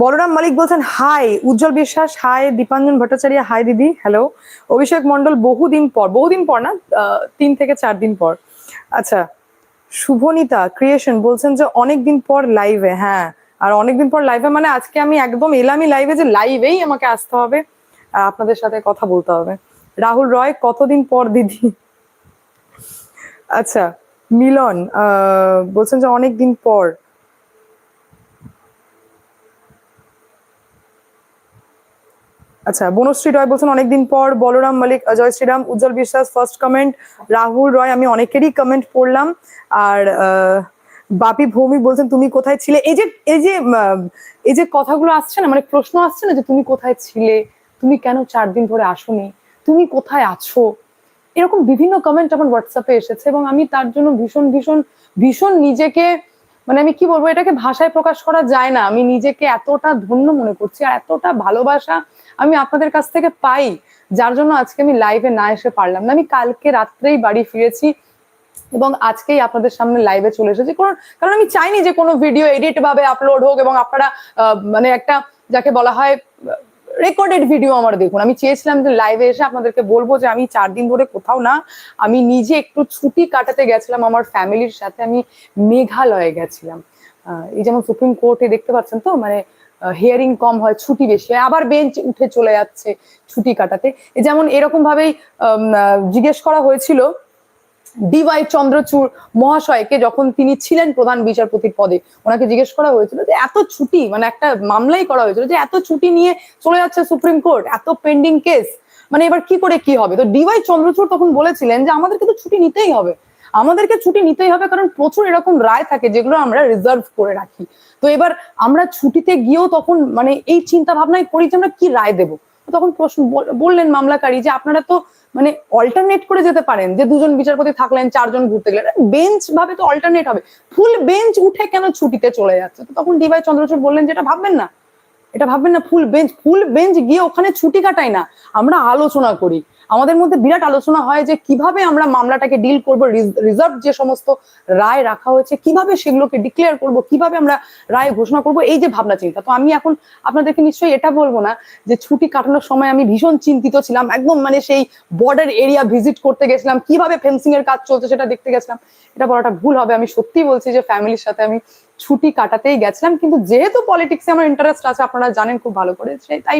বলরাম মালিক বলছেন, hi, Ujjwal Biswas, hi, Dipanjan Bhattacharya, hi দিদি hello Abhishek Mondal বহুদিন পর বহুদিন পর না তিন থেকে চার দিন পর। আচ্ছা শুভনিতা ক্রিয়েশন বলছেন যে অনেকদিন পর লাইভে হ্যাঁ আর অনেকদিন পর লাইভে মানে আজকে আমি একদম এলামই লাইভে যে লাইভেই আমাকে আসতে হবে আপনাদের সাথে কথা বলতে হবে। রাহুল রয়, কতদিন পর দিদি? আচ্ছা মিলন বলছেন যে অনেক দিন পর। আচ্ছা বনশ্রী রয় বলছেন, অনেকদিন পর বলরাম মালিক জয় শ্রীরাম, উজ্জ্বল বিশ্বাস ফার্স্ট কমেন্ট রাহুল রয়, আমি অনেকেরই কমেন্ট পড়লাম। আর বাপি ভৌমিক বলছেন, তুমি কোথায় ছিলে? এই যে এই যে এই যে কথাগুলো আসছে না মানে প্রশ্ন আসছে না যে, তুমি কোথায় ছিলে? তুমি কেন চার দিন ধরে আসোনি? তুমি কোথায় আছো? এরকম বিভিন্ন কমেন্ট আমার হোয়াটসঅ্যাপে এসেছে এবং আমি তার জন্য ভীষণ ভীষণ ভীষণ নিজেকে মানে আমি কি বলব, এটাকে ভাষায় প্রকাশ করা যায় না। আমি নিজেকে এতটা ধন্য মনে করছি আর এতটা ভালোবাসা আমি আপনাদের কাছ থেকে পাই, যার জন্য আজকে আমি লাইভে না এসে পারলাম না। আমি কালকে রাত্রেই বাড়ি ফিরেছি এবং আজকেই আপনাদের সামনে লাইভে চলে এসেছি। কারণ কারণ আমি চাইনি যে কোনো ভিডিও এডিট ভাবে আপলোড হোক এবং আপনারা মানে একটা যাকে বলা হয় রেকর্ডেড ভিডিও আমার দেখুন। আমি চেয়েছিলাম যে লাইভে এসে আপনাদেরকে বলব যে আমি চার দিন ধরে কোথাও না, আমি নিজে একটু ছুটি কাটাতে গেছিলাম আমার ফ্যামিলির সাথে, আমি মেঘালয়ে গেছিলাম। এই যেমন সুপ্রিম কোর্টে দেখতে পাচ্ছেন তো? মানে হিয়ারিং কম হয়, ছুটি বেশি হয়, আবার বেঞ্চ উঠে চলে যাচ্ছে ছুটি কাটাতে। যেমন এরকম ভাবেই জিজ্ঞেস করা হয়েছিল ডিওয়াই চন্দ্রচূড় মহাশয়কে যখন তিনি ছিলেন প্রধান বিচারপতির পদে, ওনাকে জিজ্ঞেস করা হয়েছিল যে এত ছুটি মানে একটা মামলাই করা হয়েছিল যে এত ছুটি নিয়ে চলে যাচ্ছে সুপ্রিম কোর্ট, এত পেন্ডিং কেস মানে এবার কি করে কি হবে? তো ডিওয়াই চন্দ্রচূড় তখন বলেছিলেন যে আমাদেরকে তো ছুটি নিতেই হবে। আমাদেরকে ছুটি নিতেই হবে, কারণ প্রচুর এরকম রায় থাকে যেগুলো আমরা রিজার্ভ করে রাখি। তো এবার আমরা ছুটিতে গিয়েও তখন মানে এই চিন্তা ভাবনায় করি যে আমরা কি রায় দেবো? তখন প্রশ্ন বললেন মামলাকারী যে আপনারা তো মানে অল্টারনেট করে যেতে পারেন, যে দুজন বিচারপতি থাকলেন, চারজন ঘুরতে গেলেন। বেঞ্চ ভাবে তো অল্টারনেট হবে। ফুল বেঞ্চ উঠে কেন ছুটিতে চলে যাচ্ছে? তো তখন ডিভাই চন্দ্রচূড় বললেন যে এটা ভাববেন না। এটা ভাববেন না ফুল বেঞ্চ ফুল বেঞ্চ গিয়ে ওখানে ছুটি কাটাই না। আমরা আলোচনা করি। আমাদের মধ্যে বিরাট আলোচনা হয় যে কীভাবে আমরা মামলাটাকে ডিল করব রিজার্ভ যে সমস্ত রায় রাখা হয়েছে, কীভাবে সেগুলোকে ডিক্লেয়ার করব, কীভাবে আমরা রায় ঘোষণা করব, এই যে ভাবনা চিন্তা। তো আমি এখন আপনাদেরকে নিশ্চয়ই এটা বলব না যে ছুটি কাটানোর সময় আমি ভীষণ চিন্তিত ছিলাম, একদম মানে সেই বর্ডার এরিয়া ভিজিট করতে গেছিলাম, কীভাবে ফেন্সিং এর কাজ চলছে সেটা দেখতে গেছিলাম। এটা বলাটা ভুল হবে, আমি সত্যি বলছি যে ফ্যামিলির সাথে আমি ছুটি কাটাতেই গেছিলাম, কিন্তু যেহেতু পলিটিক্সে আমার ইন্টারেস্ট আছে, আপনারা জানেন খুব ভালো করে তাই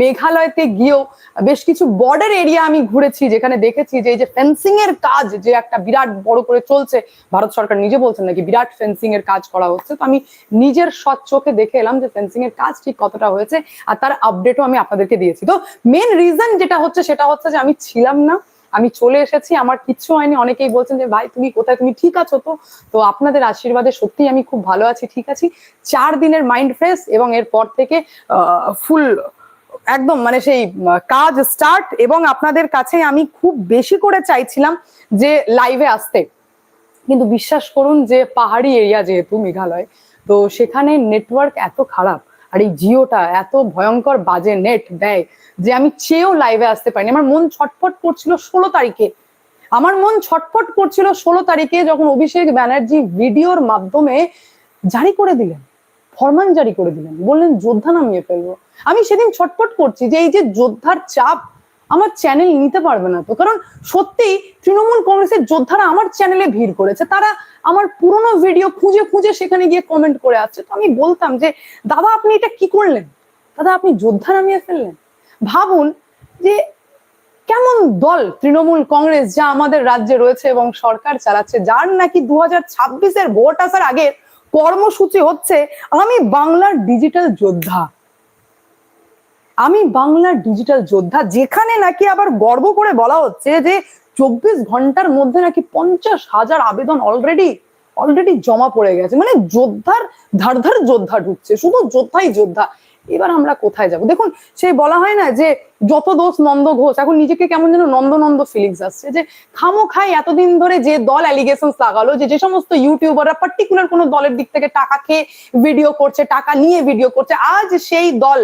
মেঘালয়তে গিয়েও বেশ কিছু বর্ডার এরিয়া আমি ঘুরেছি, যেখানে দেখেছি যে এই যে ফেন্সিং এর কাজ যে একটা বিরাট বড় করে চলছে, ভারত সরকার নিজে বলছেন নাকি বিরাট ফেন্সিং এর কাজ করা হচ্ছে, তো আমি নিজের সৎ চোখে দেখে এলাম যে ফেন্সিং এর কাজ ঠিক কতটা হয়েছে, আর তার আপডেটও আমি আপনাদেরকে দিয়েছি। তো মেন রিজন যেটা হচ্ছে, সেটা হচ্ছে যে আমি ছিলাম না আমি চলে এসেছি, আমার কিচ্ছু হয়নি। অনেকেই বলছেন যে, ভাই, তুমি কোথায়? তুমি ঠিক আছো তো? তো আপনাদের আশীর্বাদে সত্যি আমি খুব ভালো আছি, ঠিক আছি। চার দিনের মাইন্ড ফ্রেশ এবং এরপর থেকে ফুল একদম মানে সেই কাজ স্টার্ট এবং আপনাদের কাছে আমি খুব বেশি করে চাইছিলাম যে লাইভে আসতে। কিন্তু বিশ্বাস করুন যে, পাহাড়ি এরিয়া যেহেতু মেঘালয়, তো সেখানে নেটওয়ার্ক এত খারাপ, আর এই জিওটা এত ভয়ঙ্কর বাজে নেট দেয় যে আমি চেয়েও লাইভে আসতে পারিনি। আমার মন ছটফট করছিল ষোলো তারিখে। আমার মন ছটফট করছিল ষোলো তারিখে যখন অভিষেক ব্যানার্জি ভিডিওর মাধ্যমে জারি করে দিলেন, ফরমান জারি করে দিলেন, বললেন, যোদ্ধা নামিয়ে ফেলব। আমি সেদিন ছটফট করছি যে এই যে যোদ্ধার চাপ আমার চ্যানেল নিতে পারবে না তো। কারণ সত্যি তৃণমূল কংগ্রেসের যোদ্ধারা আমার চ্যানেলে ভিড় করেছে। তারা আমার পুরনো ভিডিও খুঁজে খুঁজে সেখানে গিয়ে কমেন্ট করে আসছে। তো আমি বলতাম যে, দাদা, আপনি এটা কি করলেন? দাদা, আপনি যোদ্ধা নামিয়ে ফেললেন? ভাবুন যে কেমন দল তৃণমূল কংগ্রেস যা আমাদের রাজ্যে রয়েছে এবং সরকার চালাচ্ছে, যার নাকি দু হাজার ছাব্বিশের ভোট আসার আগে কর্মসূচি হচ্ছে, আমি বাংলার ডিজিটাল যোদ্ধা। আমি বাংলার ডিজিটাল যোদ্ধা, যেখানে নাকি আবার গর্ব করে বলা হচ্ছে যে চব্বিশ ঘণ্টার মধ্যে নাকি পঞ্চাশ হাজার আবেদন অলরেডি অলরেডি জমা পড়ে গেছে। মানে যোদ্ধার ধার ধার যোদ্ধা ঢুকছে, শুধু যোদ্ধাই যোদ্ধা। এবার আমরা কোথায় যাব? দেখুন সেই বলা হয় না যে যত দোষ নন্দ ঘোষ, এখন নিজেকে কেমন যেন নন্দ নন্দ ফিলিংস আসছে, যে খামো খাই এতদিন ধরে যে দল অ্যালিগেশন লাগালো, যে যে সমস্ত ইউটিউবাররা পার্টিকুলার কোনো দলের দিক থেকে টাকা খেয়ে ভিডিও করছে, টাকা নিয়ে ভিডিও করছে, আজ সেই দল,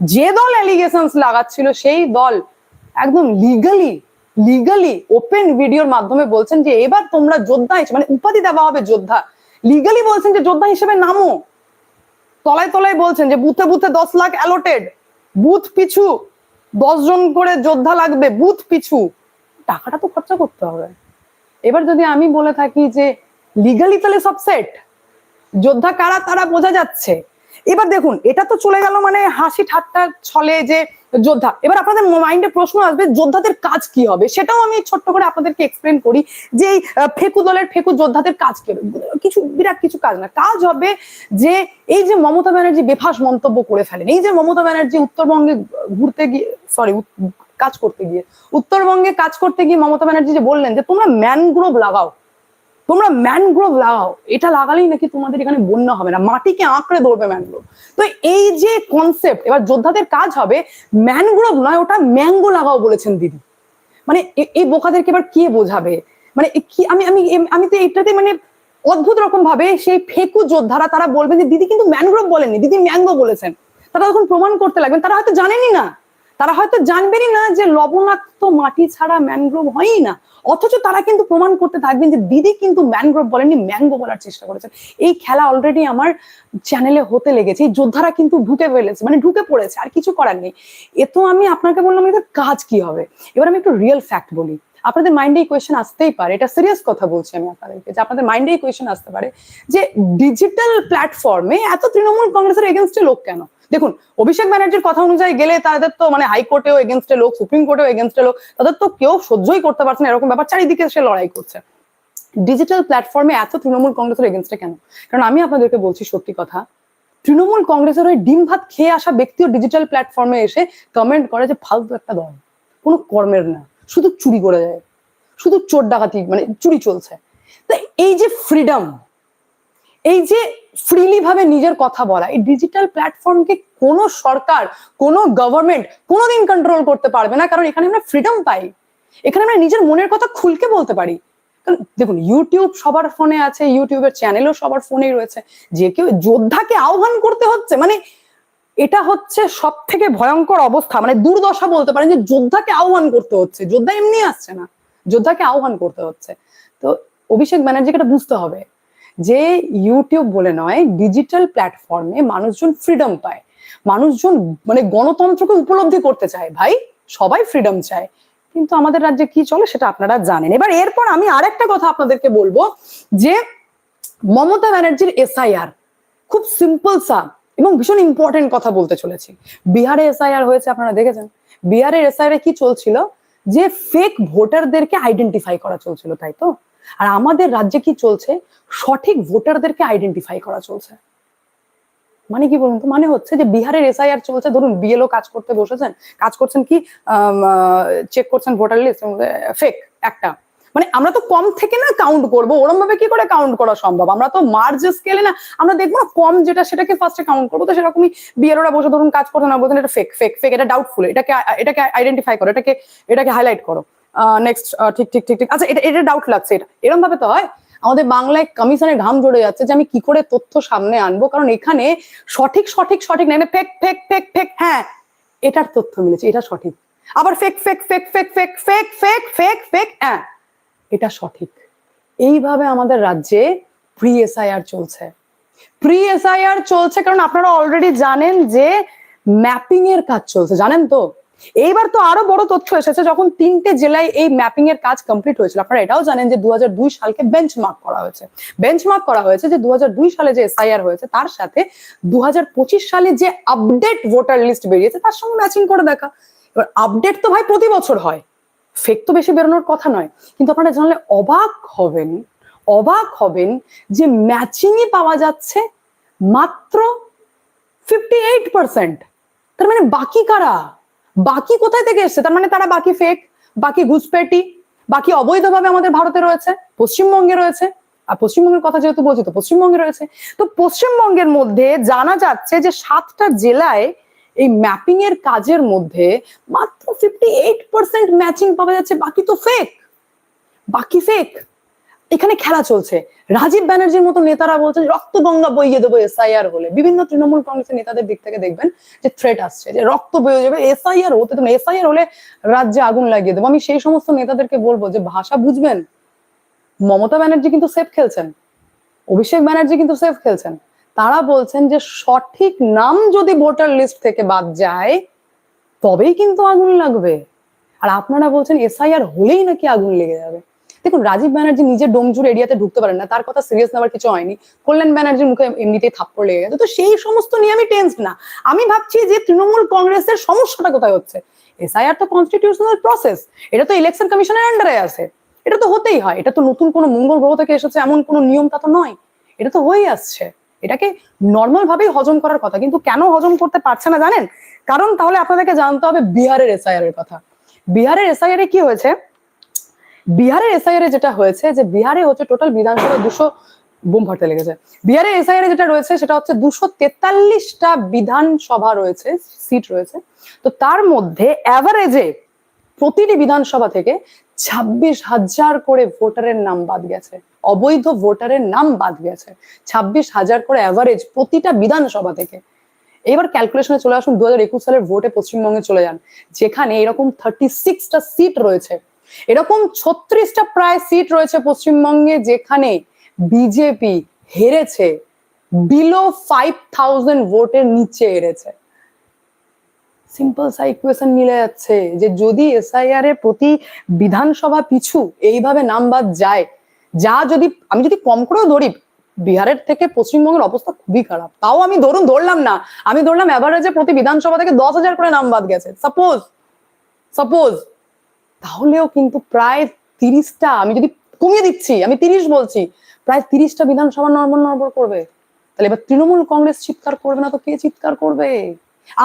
যে দল অ্যালিগেশন লাগাচ্ছিল, সেই দল একদম লিগালি লিগালি ওপেন ভিডিওর মাধ্যমে বলছেন যে, এবার তোমরা যোদ্ধা মানে উপাধি দেওয়া হবে যোদ্ধা লিগালি বলছেন যে যোদ্ধা হিসেবে নামো। তলায় তলায় বলছেন যে বুথে বুথে দশ লাখ অ্যালোটেড বুথ পিছু, দশ জন করে যোদ্ধা লাগবে, বুথ পিছু। টাকাটা তো খরচা করতে হবে। এবার যদি আমি বলে থাকি যে লিগালি তাহলে সব সেট যোদ্ধা কারা তারা বোঝা যাচ্ছে। এবার দেখুন, এটা তো চলে গেল মানে হাসি ঠাট্টা ছলে যে যোদ্ধা। এবার আপনাদের মাইন্ডে প্রশ্ন আসবে, যোদ্ধাদের কাজ কি হবে? সেটাও আমি ছোট্ট করে আপনাদেরকে এক্সপ্লেন করি যে এই ফেকু দলের ফেকু যোদ্ধাদের কাজ কি কিছু, বিরাট কিছু কাজ না। কাজ হবে যে এই যে মমতা ব্যানার্জি বেফাস মন্তব্য করে ফেলেন, এই যে মমতা ব্যানার্জি উত্তরবঙ্গে ঘুরতে গিয়ে সরি কাজ করতে গিয়ে, উত্তরবঙ্গে কাজ করতে গিয়ে মমতা ব্যানার্জি যে বললেন যে তোমরা ম্যানগ্রোভ লাগাও। তোমরা ম্যানগ্রোভ লাগাও। এটা লাগালেই নাকি তোমাদের এখানে বন্যা হবে না। মাটিকে আঁকড়ে ধরবে ম্যানগ্রোভ তো এই যে কনসেপ্ট এবার যোদ্ধাদের কাজ হবে ম্যানগ্রোভ নয়, ওটা ম্যাঙ্গো লাগাও বলেছেন দিদি। মানে এই বোকাদেরকে এবার কে বোঝাবে? মানে কি, আমি আমি আমি তো এটাতে মানে অদ্ভুত রকম ভাবে সেই ফেকু যোদ্ধারা তারা বলবেন যে, দিদি কিন্তু ম্যানগ্রোভ বলেননি, দিদি ম্যাঙ্গো বলেছেন। তারা তখন প্রমাণ করতে লাগবেন, তারা হয়তো জানেনই না। তারা হয়তো জানবেনই না যে লবণাক্ত মাটি ছাড়া ম্যানগ্রোভ হয়ই না। অথচ তারা কিন্তু প্রমাণ করতে থাকবেন যে দিদি কিন্তু ম্যানগ্রোভ বলেননি ম্যাঙ্গো বলার চেষ্টা করেছেন এই খেলা অলরেডি আমার চ্যানেলে হতে লেগেছে, এই যোদ্ধারা কিন্তু ঢুকে ফেলেছে মানে ঢুকে পড়েছে, আর কিছু করার নেই। এ তো আমি আপনাকে বললাম এটা কাজ কি হবে? এবার আমি একটু রিয়েল ফ্যাক্ট বলি। আপনাদের মাইন্ডে এই কোয়েশ্চেন আসতেই পারে, এটা সিরিয়াস কথা বলছি আমি আপনাদেরকে, যে আপনাদের মাইন্ডে এই কোয়েশ্চেন আসতে পারে যে ডিজিটাল প্ল্যাটফর্মে এত তৃণমূল কংগ্রেসের এগেনস্টে লোক কেন? দেখুন, অভিষেক ব্যানার্জির কথা অনুযায়ী গেলে তাদের তো মানে হাইকোর্টেও এগেনস্টে লোক সুপ্রিম কোর্টেও এগেনস্টে লোক, তাদের তো কেউ সহ্যই করতে পারছে না, এরকম ব্যাপার। চারিদিকে সে লড়াই করছে। ডিজিটাল প্ল্যাটফর্মে এত তৃণমূল কংগ্রেসের এগেনস্টে কেন? কারণ আমি আপনাদেরকে বলছি সত্যি কথা, তৃণমূল কংগ্রেসের ওই ডিম ভাত খেয়ে আসা ব্যক্তিও ডিজিটাল প্ল্যাটফর্মে এসে কমেন্ট করে যে ফালতু একটা দল। কোনো কর্মের না, শুধু চুরি করে যায় শুধু চোর ডাকাতি মানে চুরি চলছে। তো এই যে ফ্রিডম এই যে ফ্রিলি ভাবে নিজের কথা বলা, এই ডিজিটাল প্ল্যাটফর্মকে কোনো সরকার, কোনো গভর্নমেন্ট কোনোদিন কন্ট্রোল করতে পারবে না। কারণ এখানে আমরা ফ্রিডম পাই। এখানে আমরা নিজের মনের কথা খুলকে বলতে পারি। কারণ দেখুন ইউটিউব সবার ফোনে আছে ইউটিউবের চ্যানেলও সবার ফোনেই রয়েছে। যে কেউ যোদ্ধাকে আহ্বান করতে হচ্ছে মানে এটা হচ্ছে সব থেকে ভয়ঙ্কর অবস্থা। মানে দুর্দশা বলতে পারেন যে যোদ্ধাকে আহ্বান করতে হচ্ছে। যোদ্ধা এমনি আসছে না। যোদ্ধাকে আহ্বান করতে হচ্ছে। তো অভিষেক ব্যানার্জিকে এটা বুঝতে হবে। যে ইউটিউব বলে নয় ডিজিটাল প্ল্যাটফর্মে মানুষজন ফ্রিডম পায়। মানুষজন মানে গণতন্ত্রকে উপলব্ধি করতে চায়, ভাই। সবাই ফ্রিডম চায়। কিন্তু আমাদের রাজ্যে কি চলে সেটা আপনারা জানেন। এবার এরপর আমি আরেকটা কথা আপনাদেরকে বলব যে মমতা ব্যানার্জির এসআইআর খুব সিম্পল সা এবং ভীষণ ইম্পর্টেন্ট কথা বলতে চলেছি। বিহারে এসআইআর হয়েছে, আপনারা দেখেছেন? বিহারের এসআইআর কি চলছিল? যে ফেক ভোটারদেরকে আইডেন্টিফাই করা চলছিল, তাই তো? আর আমাদের রাজ্যে কি চলছে? সঠিক ভোটারদেরকে আইডেন্টিফাই করা চলছে। মানে কি বলুন তো? মানে হচ্ছে যে বিহারের এসআইআর চলছে। ধরুন বিএলও কাজ করতে বসেছেন। কাজ করছেন কি? চেক করছেন ভোটার লিস্ট ফেক একটা। মানে আমরা তো কম থেকে না কাউন্ট করব। ওরম ভাবে কি করে কাউন্ট করা সম্ভব? আমরা তো মার্জ স্কেলে না, আমরা দেখব না কম যেটা সেটাকে ফার্স্টে কাউন্ট করব। তো সেরকমই বিএলওরা বসে ধরুন কাজ করতে না বলছেন এটা ফেক ফেক ফেক এটা ডাউটফুল এটাকে এটাকে আইডেন্টিফাই করো, এটাকে এটাকে হাইলাইট করো। নেক্সট ঠিক ঠিক ঠিক ঠিক আচ্ছা এটা এটা ডাউট লাগছে এটা এরকম ভাবে তো হয় আমাদের বাংলায় কমিশনের ঘাম জড়ে যাচ্ছে যে আমি কি করে তথ্য সামনে আনব কারণ এখানে সঠিক সঠিক সঠিক না ফেক ফেক ফেক ফেক হ্যাঁ এটার তথ্য মিলেছে এটা সঠিক আবার fake fake fake fake fake fake fake fake fake হ্যাঁ এটা সঠিক এইভাবে আমাদের রাজ্যে প্রি এসআইআর চলছে প্রি এসআইআর চলছে কারণ আপনারা অলরেডি জানেন যে ম্যাপিং এর কাজ চলছে জানেন তো এইবার তো আরও বড় তথ্য এসেছে, যখন তিনটে জেলায় এই ম্যাপিং এর কাজ কমপ্লিট হয়েছিল। আপনারা এটাও জানেন যে দু সালকে বেঞ্চমার্ক করা হয়েছে। বেঞ্চমার্ক করা হয়েছে যে দু সালে যে এসআইআর হয়েছে, তার সাথে দুহাজার পঁচিশ সালে যে আপডেট ভোটার লিস্ট বেরিয়েছে, তার সঙ্গে ম্যাচিং করে দেখা। এবার আপডেট তো ভাই প্রতি বছর হয়। ফেক তো বেশি বেরোনোর কথা নয়। কিন্তু আপনারা জানলে অবাক হবেন অবাক হবেন যে ম্যাচিংই পাওয়া যাচ্ছে মাত্র ফিফটি এইট পার্সেন্ট তার মানে বাকি কারা? বাকি কোথায় থেকে এসছে? তার মানে তারা বাকি ফেক বাকি ঘুষপেটি বাকি অবৈধভাবে আমাদের ভারতে রয়েছে, পশ্চিমবঙ্গে রয়েছে, আর পশ্চিমবঙ্গের কথা যেহেতু বলছি তো পশ্চিমবঙ্গে রয়েছে। তো পশ্চিমবঙ্গের মধ্যে জানা যাচ্ছে যে সাতটা জেলায় এই ম্যাপিং এর কাজের মধ্যে মাত্র ফিফটি এইট পার্সেন্ট ম্যাচিং পাওয়া যাচ্ছে। বাকি তো ফেক বাকি ফেক এখানে খেলা চলছে। রাজীব ব্যানার্জির মতো নেতারা বলছেন রক্ত গঙ্গা বইয়ে দেবো এসআইআর হলে বিভিন্ন তৃণমূল কংগ্রেসের নেতাদের দিক থেকে দেখবেন যে থ্রেট আসছে, যে রক্ত বয়ে যাবে। এসআইআর হতে দেবেন এসআইআর হলে রাজ্যে আগুন লাগিয়ে দেবো। আমি সেই সমস্ত নেতাদেরকে বলব যে ভাষা বুঝবেন। মমতা ব্যানার্জি কিন্তু সেফ খেলছেন। অভিষেক ব্যানার্জি কিন্তু সেফ খেলছেন। তারা বলছেন যে সঠিক নাম যদি ভোটার লিস্ট থেকে বাদ যায়, তবেই কিন্তু আগুন লাগবে। আর আপনারা বলছেন এসআইআর হলেই নাকি আগুন লেগে যাবে। দেখুন, রাজীব ব্যানার্জি নিজের ডোমজুর এরিয়াতে ঢুকতে পারেন না, তার কথা সিরিয়াস নেওয়ার কিছু হয়নি। কল্যাণ ব্যানার্জির মুখে এমনিতেই থাপ্পড় লেগে গেছে। তো সেই সমস্ত নিয়ে আমি টেন্স না। আমি ভাবছি যে তৃণমূল কংগ্রেসের সমস্যাটা কোথায় হচ্ছে? এসআইআর তো কনস্টিটিউশনাল প্রসেস এটা তো ইলেকশন কমিশনের আন্ডারে আছে। এটা তো হতেই হয়। এটা তো নতুন কোনো মঙ্গল গ্রহ থেকে এসেছে, এমন কোনো নিয়ম তা তো নয়। এটা তো হয়েই আসছে। এটাকে নর্মাল ভাবেই হজম করার কথা। কিন্তু কেন হজম করতে পারছে না জানেন? কারণ তাহলে আপনাদেরকে জানতে হবে বিহারের এসআইআর এর কথা। বিহারের এসআইআর এ কি হয়েছে? বিহারের এসআইআর যেটা হয়েছে, যে বিহারে হচ্ছে টোটাল বিধানসভা দুশো বোম ফাটতে লেগেছে। বিহারে এসআইআর যেটা রয়েছে, সেটা হচ্ছে দুশো তেতাল্লিশটা বিধানসভা রয়েছে সিট রয়েছে। তো তার মধ্যে অ্যাভারেজে প্রতিটি বিধানসভা থেকে ছাব্বিশ হাজার করে ভোটারের নাম বাদ গেছে। অবৈধ ভোটারের নাম বাদ গেছে। ছাব্বিশ হাজার করে অ্যাভারেজ প্রতিটা বিধানসভা থেকে। এবার ক্যালকুলেশনে চলে আসুন দু হাজার একুশ সালের ভোটে পশ্চিমবঙ্গে চলে যান। যেখানে এরকম থার্টি সিক্সটা সিট রয়েছে। এরকম ছত্রিশটা প্রায় সিট রয়েছে পশ্চিমবঙ্গে যেখানে বিজেপি হেরেছে বিলো ফাইভ থাউজেন্ড ভোটের নিচে হেরেছে। সিম্পল সা ইকুয়েশন মিলে যাচ্ছে যে যদি এসআইআর এর প্রতি বিধানসভা পিছু এইভাবে নাম বাদ যায়, যা যদি, আমি যদি কম করেও ধরি, বিহারের থেকে পশ্চিমবঙ্গের অবস্থা খুবই খারাপ। তাও আমি ধরুন ধরলাম না, আমি ধরলাম এভারেজে প্রতি বিধানসভা থেকে দশ হাজার করে নাম বাদ গেছে। সাপোজ সাপোজ তাহলেও কিন্তু প্রায় তিরিশটা, আমি যদি কমিয়ে দিচ্ছি, আমি তিরিশ বলছি, প্রায় তিরিশটা বিধানসভা নর্মাল নর্বর করবে। তাহলে এবার তৃণমূল কংগ্রেস চিৎকার করবে না তো কে চিৎকার করবে?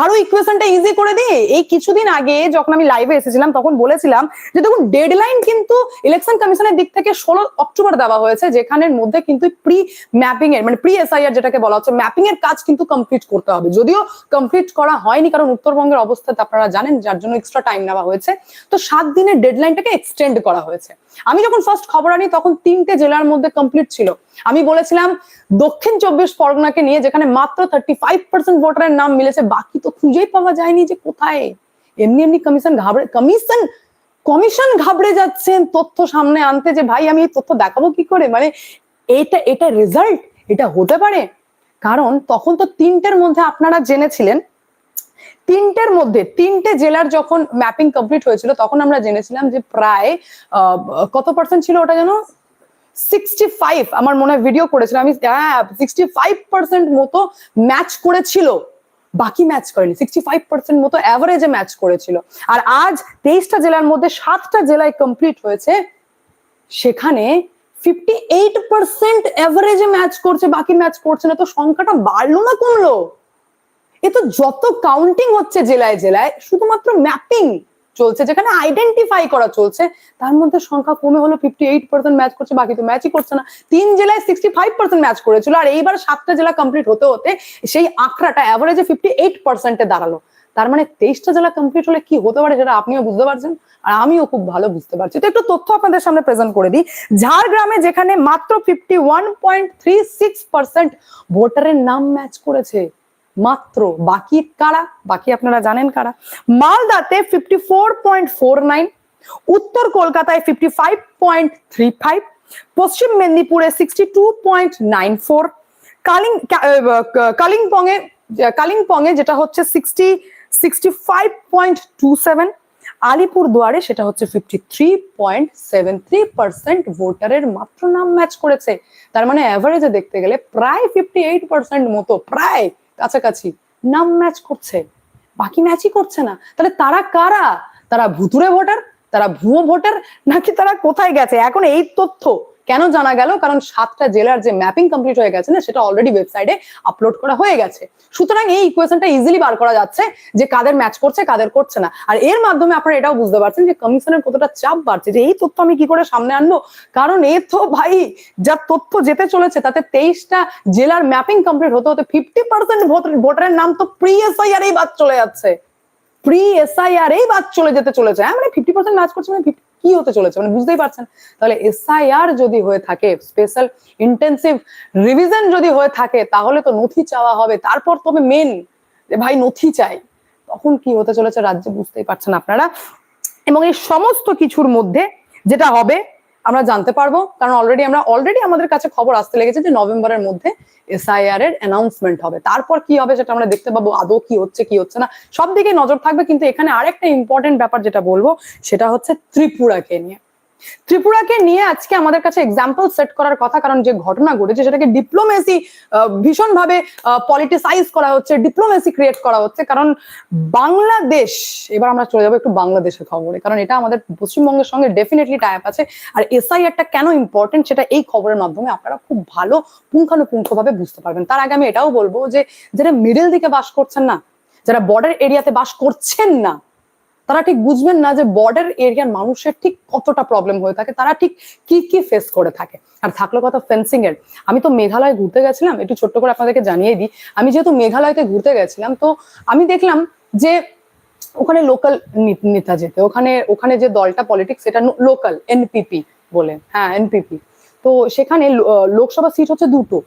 আরও ইকুয়েশনটা ইজি করে দিই। এই কিছুদিন আগে যখন আমি লাইভে এসেছিলাম, তখন বলেছিলাম যে, দেখুন ডেডলাইন কিন্তু ইলেকশন কমিশনের দিক থেকে ষোলো অক্টোবর দেওয়া হয়েছে, যেখানের মধ্যে কিন্তু প্রি ম্যাপিং এর মানে প্রি এসআইআর যেটাকে বলা হচ্ছে ম্যাপিং এর কাজ কিন্তু কমপ্লিট করতে হবে। যদিও কমপ্লিট করা হয়নি, কারণ উত্তরবঙ্গের অবস্থা আপনারা জানেন, যার জন্য এক্সট্রা টাইম নেওয়া হয়েছে। তো সাত দিনের ডেডলাইনটাকে এক্সটেন্ড করা হয়েছে। আমি যখন ফার্স্ট খবর আনি, তখন তিনটে জেলার মধ্যে কমপ্লিট ছিল। আমি বলেছিলাম, দক্ষিণ চব্বিশ পরগনাকে নিয়ে যেখানে মাত্র থার্টি ফাইভ পার্সেন্ট ভোটারের নাম মিলেছে, বাকি তো খুঁজেই পাওয়া যায়নি যে কোথায়। এমনি এমনি কমিশন ঘাবড়ে কমিশন কমিশন ঘাবড়ে যাচ্ছেন তথ্য সামনে আনতে যে, ভাই, আমি এই তথ্য দেখাবো কি করে? মানে এটা এটা রেজাল্ট এটা হতে পারে। কারণ তখন তো তিনটের মধ্যে আপনারা জেনেছিলেন, তিনটের মধ্যে, তিনটে জেলার যখন ম্যাপিং কমপ্লিট হয়েছিল, তখন আমরা জেনেছিলাম যে প্রায় কত পার্সেন্ট ছিল ওটা যেন? সিক্সটি ফাইভ আমার মনে হয় ভিডিও করেছিল। আমি হ্যাঁ সিক্সটি ফাইভ পার্সেন্ট মতো ম্যাচ করেছিল। বাকি ম্যাচ করেনি সিক্সটি ফাইভ পার্সেন্ট মতো অ্যাভারেজে ম্যাচ করেছিল। আর আজ তেইশটা জেলার মধ্যে সাতটা জেলায় কমপ্লিট হয়েছে। সেখানে ফিফটি এইট পার্সেন্ট অ্যাভারেজে ম্যাচ করছে, বাকি ম্যাচ করছে না, তো সংখ্যাটা বাড়লো না কমলো? এ তো যত কাউন্টিং হচ্ছে জেলায় জেলায়, শুধুমাত্র ম্যাপিং চলছে, যেখানে আইডেন্টিফাই করা চলছে, তার মধ্যে সংখ্যা কমে হলো ফিফটি এইট পার্সেন্ট ম্যাচ করছে, বাকি তো ম্যাচই করছে না। তিন জেলায় সিক্সটি ফাইভ পার্সেন্ট ম্যাচ করেছিল, আর এইবার সাতটা জেলা কমপ্লিট হতে হতে সেই আঁকড়াটা অ্যাভারেজে ফিফটি এইট পার্সেন্টে দাঁড়াল। তার মানে তেইশটা জেলা কমপ্লিট হলে কি হতে পারে সেটা আপনিও বুঝতে পারছেন, আর আমিও খুব ভালো বুঝতে পারছি। তো একটু তথ্য আপনাদের সামনে প্রেজেন্ট করে দিই। ঝাড়গ্রামে যেখানে মাত্র fifty one point three six percent ভোটারের নাম ম্যাচ করেছে মাত্র বাকি কারা? বাকি আপনারা জানেন কারা? মালদাতে fifty four point four nine উত্তর কলকাতায় fifty five point three five পশ্চিম মেদিনীপুরে sixty two point nine four কালিং কালিম্পংয়ে কালিম্পংয়ে যেটা হচ্ছে sixty sixty five point two seven Alipur দুয়ারে সেটা হচ্ছে fifty three point seven three percent ভোটারের মাত্র নাম ম্যাচ করেছে। তার মানে অ্যাভারেজে দেখতে গেলে প্রায় ফিফটি এইট পার্সেন্ট মতো, প্রায় কাছাকাছি, নাম ম্যাচ করছে। বাকি ম্যাচই করছে না। তাহলে তারা কারা? তারা ভুতুরে ভোটার তারা ভুয়ো ভোটার নাকি তারা কোথায় গেছে? এখন এই তথ্য কেন জানা গেল? কারণ সাতটা জেলার যে ম্যাপিং কমপ্লিট হয়ে গেছে না, সেটা অলরেডি ওয়েবসাইটে আপলোড করা হয়ে গেছে। সুতরাং এই ইকুয়েশনটা ইজিলি বার করা যাচ্ছে যে কাদের ম্যাচ করছে, কাদের করছে না। আর এর মাধ্যমে আপনারা এটাও বুঝতে পারছেন যে কমিশনের কতটা চাপ বাড়ছে, যে এই তথ্য আমি কি করে সামনে আনব? কারণ এ তো ভাই, যা তথ্য যেতে চলেছে, তাতে তেইশটা জেলার ম্যাপিং কমপ্লিট হতে হতে ফিফটি পার্সেন্ট ভোটারের নাম তো প্রি এসআইআর এই বাদ চলে যাচ্ছে। প্রি এসআইআর এই বাদ চলে যেতে চলেছে। হ্যাঁ মানে ফিফটি পার্সেন্ট ম্যাচ করছে মানে 50 কি হতে চলেছে? মানে বুঝতেই পারছেন? তাহলে এসআইআর যদি হয়ে থাকে স্পেশাল ইন্টেন্সিভ রিভিশন যদি হয়ে থাকে, তাহলে তো নথি চাওয়া হবে। তারপর তবে মেন যে ভাই নথি চাই। তখন কি হতে চলেছে রাজ্যে বুঝতেই পারছেন আপনারা? এবং এই সমস্ত কিছুর মধ্যে যেটা হবে আমরা জানতে পারব, কারণ অলরেডি আমরা অলরেডি আমাদের কাছে খবর আসতে লেগেছে যে নভেম্বরের মধ্যে এসআইআর এর অ্যানাউন্সমেন্ট হবে। তারপর কি হবে সেটা আমরা দেখতে পাবো, আদৌ কি হচ্ছে কি হচ্ছে না। সব দিকে নজর থাকবে, কিন্তু এখানে আরেকটা ইম্পর্টেন্ট ব্যাপার যেটা বলব, সেটা হচ্ছে ত্রিপুরাকে নিয়ে। ত্রিপুরাকে নিয়ে আজকে আমাদের কাছে এক্সাম্পল সেট করার কথা, কারণ যে ঘটনা ঘটেছে সেটাকে ডিপ্লোমেসি ভীষণ ভাবে পলিটিসাইজ করা হচ্ছে ডিপ্লোমেসি ক্রিয়েট করা হচ্ছে। কারণ বাংলাদেশ, এবার আমরা চলে যাব একটু বাংলাদেশের খবরে, কারণ এটা আমাদের পশ্চিমবঙ্গের সঙ্গে ডেফিনেটলি টাইপ আছে। আর এসআইআরটা কেন ইম্পর্টেন্ট সেটা এই খবরের মাধ্যমে আপনারা খুব ভালো পুঙ্খানুপুঙ্খ ভাবে বুঝতে পারবেন। তার আগে আমি এটাও বলব যে, যারা মিডিল দিকে বাস করছেন না, যারা বর্ডার এরিয়াতে বাস করছেন না তারা ঠিক বুঝবেন না যে বর্ডার এরিয়ার মানুষের ঠিক কতটা প্রবলেম হয়ে থাকে, তারা ঠিক কি কি ফেস করে থাকে। আর থাকল কথা ফেন্সিং এর। আমি তো মেঘালয় ঘুরতে গেছিলাম, একটু ছোট্ট করে আপনাদেরকে জানিয়ে দিই। আমি যেহেতু মেঘালয়তে ঘুরতে গেছিলাম, তো আমি দেখলাম যে ওখানে লোকাল নেতা যেতে, ওখানে ওখানে যে দলটা পলিটিক্স সেটা লোকাল এনপিপি বলে। হ্যাঁ এনপিপি তো সেখানে লোকসভা সিট হচ্ছে দুটো।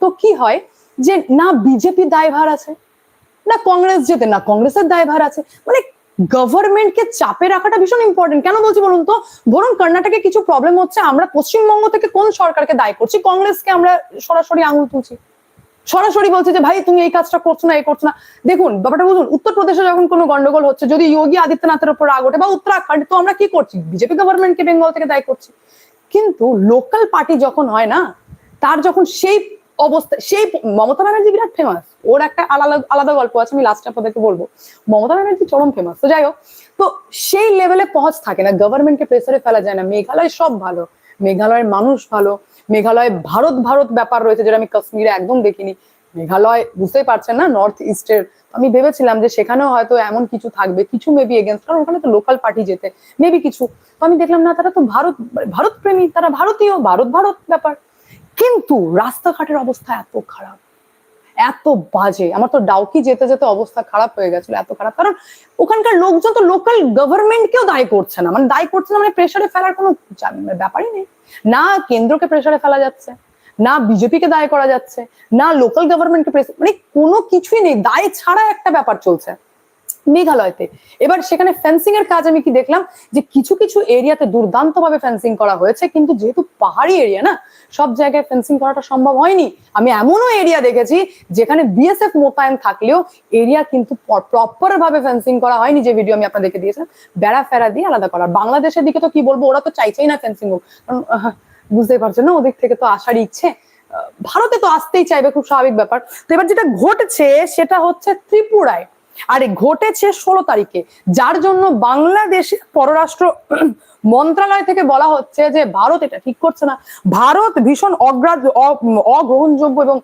তো কি হয় যে না বিজেপি দায়ভার আছে, না কংগ্রেস যেতে, না কংগ্রেসের দায়ভার আছে। মানে গভর্নমেন্টকে চাপে রাখাটা ভীষণ ইম্পর্টেন্ট কেন বলছি বলুন তো? ধরুন কর্ণাটকে কিছু প্রবলেম হচ্ছে, আমরা পশ্চিমবঙ্গ থেকে কোন সরকারকে দায়ী করছি? কংগ্রেসকে আমরা সরাসরি আঙুল তুলছি। সরাসরি বলছে যে, ভাই, তুমি এই কাজটা করছ না, এই করছ না। দেখুন, ব্যাপারটা বুঝুন উত্তরপ্রদেশে যখন কোনো গন্ডগোল হচ্ছে, যদি যোগী আদিত্যনাথের উপর রাগ ওঠে বা উত্তরাখণ্ড, তো আমরা কি করছি? বিজেপি গভর্নমেন্টকে বেঙ্গল থেকে দায়ী করছি। কিন্তু লোকাল পার্টি যখন হয় না, তার যখন সেই অবস্থা, সেই মমতা ব্যানার্জি বিরাট ফেমাস ওর একটা আলাদা আলাদা গল্প আছে, আমি লাস্ট আপনাদেরকে বলব। মমতা ব্যানার্জি চরম ফেমাস তো যাই হোক, তো সেই লেভেলে পৌঁছ থাকে না গভর্নমেন্টকে প্রেসারে ফেলা যায় না, মেঘালয় সব ভালো, মেঘালয়ের মানুষ ভালো, মেঘালয় ভারত ভারত ব্যাপার রয়েছে যেটা আমি কাশ্মীরে একদম দেখিনি, মেঘালয় বুঝতেই পারছেন না নর্থ ইস্টের আমি ভেবেছিলাম যে সেখানেও হয়তো এমন কিছু থাকবে, কিছু মেবি এগেনস্ট কারণ ওখানে তো লোকাল পার্টি যেতে মেবি কিছু, তো আমি দেখলাম না, তারা তো ভারত ভারত প্রেমী তারা ভারতীয়, ভারত ভারত ব্যাপার। কিন্তু রাস্তাঘাটের অবস্থা এত খারাপ, এত বাজে। আমার তো ডাউকি যেতে যেতে অবস্থা খারাপ হয়ে গেছিল, এত খারাপ। কারণ ওখানকার লোকজন তো লোকাল গভর্নমেন্টকেও দায় করছে না। মানে দায় করছে না মানে প্রেসারে ফেলার কোনো ব্যাপারই নেই। না কেন্দ্রকে প্রেসারে ফেলা যাচ্ছে, না বিজেপিকে দায় করা যাচ্ছে, না লোকাল গভর্নমেন্টকে মানে কোনো কিছুই নেই। দায় ছাড়া একটা ব্যাপার চলছে। মেঘালয়তে। এবার সেখানে ফেন্সিং এর কাজ আমি কি দেখলাম? যে কিছু কিছু এরিয়াতে দুর্দান্ত ভাবে ফেন্সিং করা হয়েছে, কিন্তু যেহেতু পাহাড়ি এরিয়া না, সব জায়গায় ফেন্সিং করাটা সম্ভব হয়নি। আমি এমনও এরিয়া দেখেছি যেখানে বিএসএফ মোতায়েন থাকলেও এরিয়া কিন্তু প্রপার ভাবে ফেন্সিং করা হয়নি, যে ভিডিও আমি আপনাদেরকে দিয়েছিলাম। বেড়া ফেরা দিয়ে আলাদা করা। বাংলাদেশের দিকে তো কি বলব, ওরা তো চাইছেই না ফেন্সিং হোক। কারণ বুঝতেই পারছেন না, ওদিক থেকে তো আসার ইচ্ছে। ভারতে তো আসতেই চাইবে, খুব স্বাভাবিক ব্যাপার। তো এবার যেটা ঘটেছে, সেটা হচ্ছে ত্রিপুরায়। আর ঘটেছে ষোলো তারিখে, যার জন্য বাংলাদেশের পররাষ্ট্র মন্ত্রণালয় থেকে বলা হচ্ছে যে ভারত এটা ঠিক করছে না। ভারত ভীষণ অগ্রাহ্য অগ্রহণযোগ্য এবং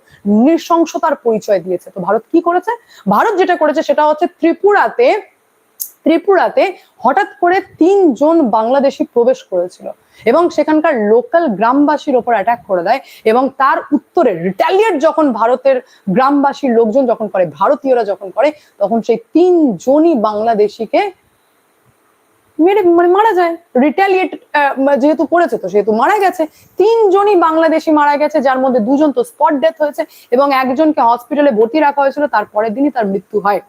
নৃশংসতার পরিচয় দিয়েছে। তো ভারত কি করেছে? ভারত যেটা করেছে সেটা হচ্ছে ত্রিপুরাতে ত্রিপুরাতে হঠাৎ করে তিনজন বাংলাদেশি প্রবেশ করেছিল। এবং সেখানকার লোকাল গ্রামবাসীর ওপর অ্যাটাক করে দেয় এবং তার উত্তরে রিটালিয়েট যখন ভারতের গ্রামবাসীর লোকজন যখন করে, ভারতীয়রা যখন করে, তখন সেই তিনজনই বাংলাদেশিকে মেরে মানে মারা যায়। রিটালিয়েট যেহেতু করেছে তো সেহেতু মারা গেছে। তিনজনই বাংলাদেশি মারা গেছে, যার মধ্যে দুজন তো স্পট ডেথ হয়েছে এবং একজনকে হসপিটালে ভর্তি রাখা হয়েছিল, তার পরের দিনই তার মৃত্যু হয়।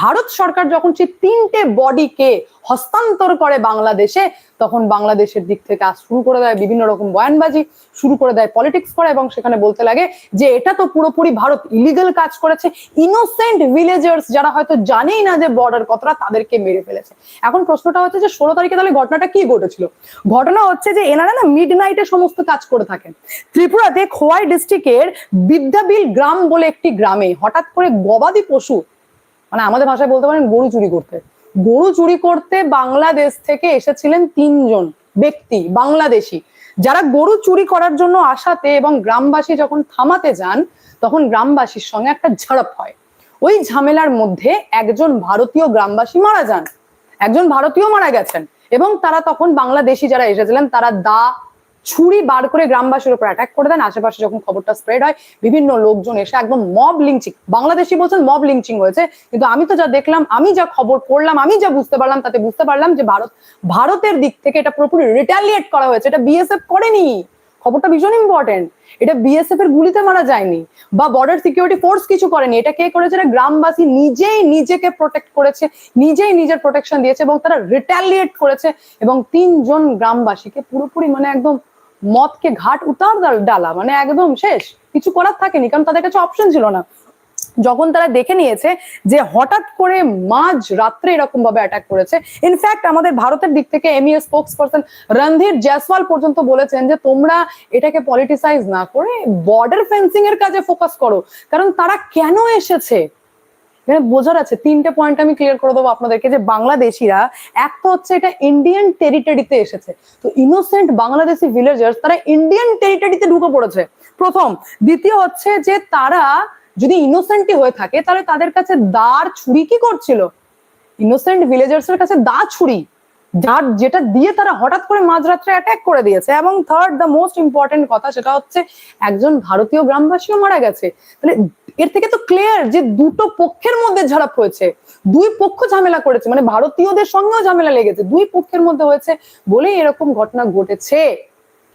ভারত সরকার যখন সেই তিনটে বডিকে হস্তান্তর করে বাংলাদেশে, তখন বাংলাদেশের দিক থেকে আজ শুরু করে দেয়, বিভিন্ন রকম বয়ানবাজি শুরু করে দেয় পলিটিক্স করে এবং সেখানে বলতে লাগে যে এটা তো পুরোপুরি ভারত ইলিগাল কাজ করেছে। ইনোসেন্ট ভিলেজার্স যারা হয়তো জানেই না যে বর্ডার কতটা, তাদেরকে মেরে ফেলেছে। এখন প্রশ্নটা হচ্ছে যে ষোলো তারিখে তাহলে ঘটনাটা কি ঘটেছিল? ঘটনা হচ্ছে যে এনারা না মিড নাইটে সমস্ত কাজ করে থাকেন। ত্রিপুরাতে খোয়াই ডিস্ট্রিক্টের বিদ্যাবিল গ্রাম বলে একটি গ্রামে হঠাৎ করে গবাদি পশু মানে আমাদের ভাষায় বলতে পারেন গরু চুরি করতে। গরু চুরি করতে বাংলাদেশ থেকে এসেছিলেন তিনজন ব্যক্তি, বাংলাদেশি। যারা গরু চুরি করার জন্য আসাতে এবং গ্রামবাসী যখন থামাতে যান, তখন গ্রামবাসীর সঙ্গে একটা ঝড়প হয়। ওই ঝামেলার মধ্যে একজন ভারতীয় গ্রামবাসী মারা যান। একজন ভারতীয় মারা গেছেন এবং তারা তখন বাংলাদেশি যারা এসেছিলেন, তারা দা ছুরি বার করে গ্রামবাসীর উপর অ্যাটাক করে দেন। আশেপাশে যখন খবরটা স্প্রেড হয়, বিভিন্ন লোকজন এসে একদম মব লিঞ্চিং বাংলাদেশি বলছেন মব লিঞ্চিং হয়েছে। কিন্তু আমি তো যা দেখলাম, আমি যা খবর পড়লাম, আমি যা বুঝতে পারলাম, তাতে বুঝতে পারলাম যে ভারত, ভারতের দিক থেকে এটা পুরোপুরি রিটালিয়েট করা হয়েছে। এটা বিএসএফ করেনি। খবরটা ভীষণ ইম্পর্টেন্ট এটা বিএসএফ এর গুলিতে মারা যায়নি বা বর্ডার সিকিউরিটি ফোর্স কিছু করেনি। এটা কে করেছে? এটা গ্রামবাসী নিজেই নিজেকে প্রোটেক্ট করেছে, নিজেই নিজের প্রোটেকশন দিয়েছে এবং তারা রিটালিয়েট করেছে এবং তিনজন গ্রামবাসীকে পুরোপুরি মানে একদম মদকে ঘাট উতার ডালা মানে একদম শেষ। কিছু করার থাকেনি, কারণ তাদের কাছে অপশন ছিল না। যখন তারা দেখে নিয়েছে যে হঠাৎ করে মাঝ রাত্রে এরকম ভাবে অ্যাটাক করেছে ইনফ্যাক্ট আমাদের ভারতের দিক থেকে M MEA spokesperson Randhir Jaiswal পর্যন্ত বলেছেন যে, তোমরা এটাকে পলিটিসাইজ না করে বর্ডার ফেন্সিং এর কাজে ফোকাস করো। কারণ তারা কেন এসেছে? এখানে বোঝার আছে, তিনটে পয়েন্ট আমি ক্লিয়ার করে দেবো আপনাদেরকে যে বাংলাদেশিরা, এক তো হচ্ছে এটা ইন্ডিয়ান টেরিটরিতে এসেছে। তো ইনোসেন্ট বাংলাদেশি ভিলেজার্স তারা ইন্ডিয়ান টেরিটরিতে ঢুকে পড়েছে। প্রথম। দ্বিতীয় হচ্ছে যে তারা যদি ইনোসেন্টই হয়ে থাকে, তাহলে তাদের কাছে দাঁড় ছুরি কি করছিল? ইনোসেন্ট ভিলেজার্স এর কাছে দা ছুরি। যার যেটা দিয়ে তারা হঠাৎ করে মাঝরাত্রে অ্যাটাক করে দিয়েছে। এবং থার্ড দ্য মোস্ট ইম্পর্টেন্ট কথা, সেটা হচ্ছে একজন ভারতীয় গ্রামবাসীও মারা গেছে। তাহলে এর থেকে তো ক্লিয়ার যে দুটো পক্ষের মধ্যে ঝাড়প হয়েছে। দুই পক্ষ ঝামেলা করেছে মানে ভারতীয়দের সঙ্গেও ঝামেলা লেগেছে। দুই পক্ষের মধ্যে হয়েছে বলেই এরকম ঘটনা ঘটেছে।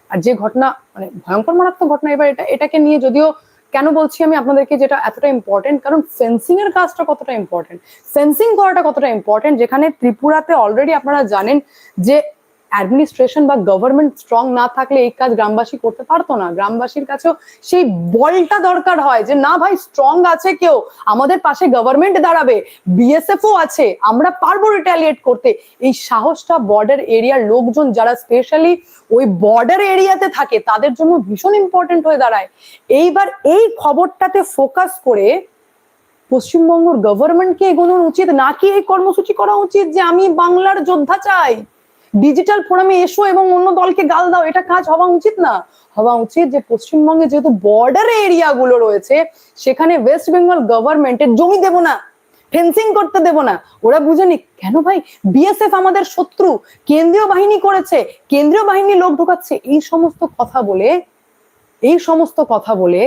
আর যে ঘটনা মানে ভয়ঙ্কর মারাত্মক ঘটনা, এবার এটা, এটাকে নিয়ে যদিও কেন বলছি আমি আপনাদেরকে যেটা এতটা ইম্পর্টেন্ট কারণ ফেন্সিং এর কাজটা কতটা ইম্পর্টেন্ট ফেন্সিং করাটা কতটা ইম্পর্টেন্ট যেখানে ত্রিপুরাতে অলরেডি আপনারা জানেন যে অ্যাডমিনিস্ট্রেশন বা গভর্নমেন্ট স্ট্রং না থাকলে এই কাজ গ্রামবাসী করতে পারতো না। গ্রামবাসীর কাছেও সেই বলটা দরকার হয় যে, না ভাই স্ট্রং আছে কেউ, আমাদের পাশে গভর্নমেন্ট দাঁড়াবে বিএসএফও আছে, আমরা পারব রিটালিয়েট করতে। এই সাহসটা বর্ডার এরিয়ার লোকজন যারা স্পেশালি ওই বর্ডার এরিয়াতে থাকে, তাদের জন্য ভীষণ ইম্পর্টেন্ট হয়ে দাঁড়ায়। এইবার এই খবরটাতে ফোকাস করে পশ্চিমবঙ্গের গভর্নমেন্টকে এগোনো উচিত, নাকি এই কর্মসূচি করা উচিত যে, আমি বাংলার যোদ্ধা চাই? ডিজিটাল ফোরামে এসো এবং অন্য দলকে গাল দাও, এটা কাজ হওয়া উচিত না। হওয়া উচিত যে পশ্চিমবঙ্গে যেহেতু বর্ডার এরিয়া গুলো রয়েছে, সেখানে ওয়েস্ট বেঙ্গল গভর্নমেন্টের জমি দেব না ফেন্সিং করতে দেব না। ওরা বুঝেনি কেন ভাই? বিএসএফ আমাদের শত্রু, কেন্দ্রীয় বাহিনী করেছে, কেন্দ্রীয় বাহিনী লোক ঢোকাচ্ছে। এই সমস্ত কথা বলে, এই সমস্ত কথা বলে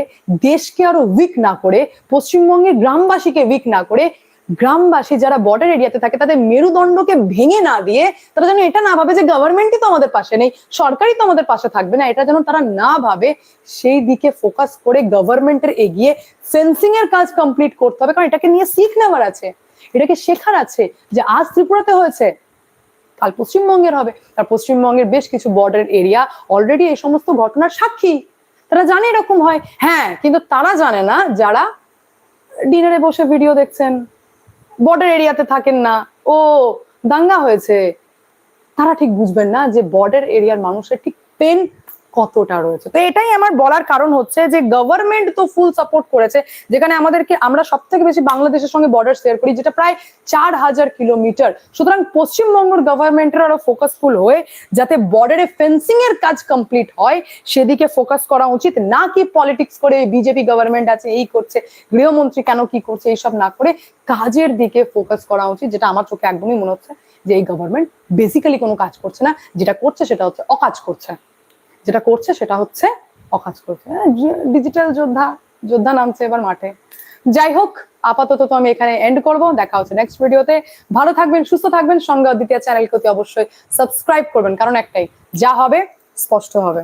দেশকে আরও উইক না করে, পশ্চিমবঙ্গের গ্রামবাসীকে উইক না করে গ্রামবাসী যারা বর্ডার এরিয়াতে থাকে, তাদের মেরুদণ্ডকে ভেঙে না দিয়ে তারা যেন এটা না ভাবে যে গভর্নমেন্টই তো আমাদের পাশে নেই, সরকারই তো আমাদের পাশে থাকবে না, এটা যেন তারা না ভাবে, সেই দিকে ফোকাস করে গভর্নমেন্টের এগিয়ে ফেন্সিং এর কাজ কমপ্লিট করতে হবে, কারণ এটাকে নিয়ে শিখ নেওয়ার আছে, এটাকে শেখার আছে যে আজ ত্রিপুরাতে হয়েছে, কাল পশ্চিমবঙ্গের হবে আর পশ্চিমবঙ্গের বেশ কিছু বর্ডার এরিয়া অলরেডি এই সমস্ত ঘটনার সাক্ষী, তারা জানে এরকম হয় হ্যাঁ কিন্তু তারা জানে না যারা ডিনারে বসে ভিডিও দেখছেন। বর্ডার এরিয়াতে থাকেন না। ও, দাঙ্গা হয়েছে। তারা ঠিক বুঝবেন না যে বর্ডার এরিয়ার মানুষের ঠিক পেন কতটা রয়েছে। তো এটাই আমার বলার কারণ হচ্ছে যে গভর্নমেন্ট তো ফুল সাপোর্ট করেছে, যেখানে আমাদেরকে আমরা সব থেকে বেশি বাংলাদেশের সঙ্গে বর্ডার শেয়ার করি, যেটা প্রায় চার হাজার কিলোমিটার সুতরাং পশ্চিমবঙ্গের গভর্নমেন্টের আরও ফোকাসফুল হয়ে যাতে বর্ডারে ফেন্সিং এর কাজ কমপ্লিট হয়, সেদিকে ফোকাস করা উচিত। না কি পলিটিক্স করে বিজেপি গভর্নমেন্ট আছে, এই করছে, গৃহমন্ত্রী কেন কি করছে, এইসব না করে কাজের দিকে ফোকাস করা উচিত, যেটা আমার চোখে একদমই মনে হচ্ছে যে এই গভর্নমেন্ট বেসিক্যালি কোনো কাজ করছে না, যেটা করছে সেটা হচ্ছে অকাজ করছে। যেটা করছে সেটা হচ্ছে অকাজ করছে। ডিজিটাল যোদ্ধা যোদ্ধা নামছে এবার মাঠে। যাই হোক, আপাতত তো আমি এখানে এন্ড করব। দেখা হচ্ছে নেক্সট ভিডিওতে ভালো থাকবেন, সুস্থ থাকবেন। সঙ্গে দ্বিতীয় চ্যানেলকে অতি অবশ্যই সাবস্ক্রাইব করবেন। কারণ একটাই, যা হবে, স্পষ্ট হবে।